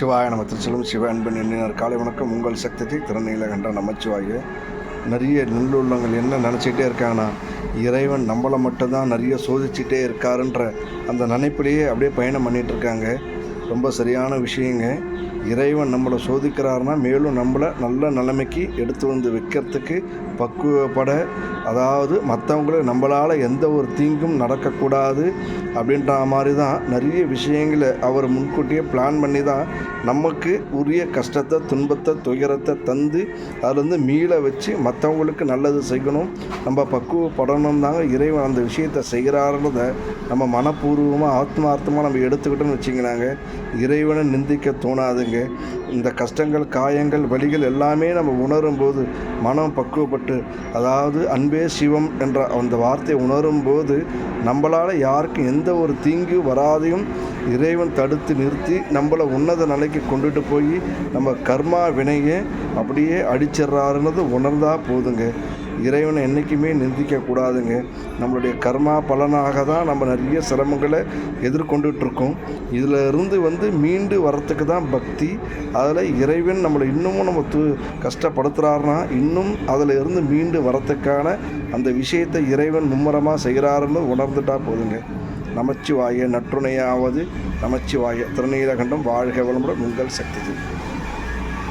சிவாய நம திருச்செல்வம் சிவ அன்பன் எண்ணினார் காலை வணக்கம். உங்கள் சக்தி திறனையில் கண்ட நமச்சிவாய. நிறைய நல்லுள்ளங்கள் என்ன நினச்சிக்கிட்டே இருக்காங்கன்னா இறைவன் நம்மளை மட்டும்தான் நிறைய சோதிச்சுட்டே இருக்காருன்ற அந்த நினைப்பிலேயே அப்படியே பயணம் பண்ணிகிட்ருக்காங்க இருக்காங்க. ரொம்ப சரியான விஷயங்க. இறைவன் நம்மளை சோதிக்கிறாருன்னா மேலும் நம்மளை நல்ல நிலைமைக்கு எடுத்து வந்து வைக்கிறதுக்கு பக்குவப்பட அதாவது மற்றவங்கள நம்மளால் எந்த ஒரு தீங்கும் நடக்கக்கூடாது அப்படின்ற மாதிரி தான் நிறைய விஷயங்களை அவர் முன்கூட்டியே பிளான் பண்ணி தான் நமக்கு உரிய கஷ்டத்தை துன்பத்தை துயரத்தை தந்து அதுலேருந்து மீள வச்சு மற்றவங்களுக்கு நல்லது செய்யணும். நம்ம பக்குவப்படணும் தாங்க இறைவன் அந்த விஷயத்தை செய்கிறாருன்றத நம்ம மனப்பூர்வமாக ஆத்மார்த்தமாக நம்ம எடுத்துக்கிட்டோம்னு வச்சிங்கனாங்க இறைவனை நிந்திக்க தோணாதுங்க. இந்த கஷ்டங்கள் காயங்கள் வலிகள் எல்லாமே நம்ம உணரும் போது மனம் பக்குவப்பட்டு அதாவது அன்பே சிவம் என்ற அந்த வார்த்தையை உணரும் போது நம்மளால் யாருக்கும் எந்த ஒரு தீங்கு வராதையும் இறைவன் தடுத்து நிறுத்தி நம்மளை உன்னத நிலைக்கு கொண்டுட்டு போய் நம்ம கர்மா வினையை அப்படியே அடிச்சிட்றாருன்னது உணர்ந்தா போதுங்க. இறைவனை என்றைக்குமே நிந்திக்க கூடாதுங்க நம்மளுடைய கர்மா பலனாக தான் நம்ம நிறைய சிரமங்களை எதிர்கொண்டுட்ருக்கோம். இதில் இருந்து வந்து மீண்டு வரத்துக்கு தான் பக்தி. அதில் இறைவன் நம்மளை இன்னமும் நம்ம து கஷ்டப்படுத்துகிறாருனா இன்னும் அதில் இருந்து மீண்டு வரத்துக்கான அந்த விஷயத்தை இறைவன் மும்முரமாக செய்கிறாருன்னு உணர்ந்துட்டா போதுங்க. நமச்சிவாய நற்றுணையாவது நமச்சிவாய திருநீலகண்டம் வாழ்க வளமுடன் உங்கள் சக்தி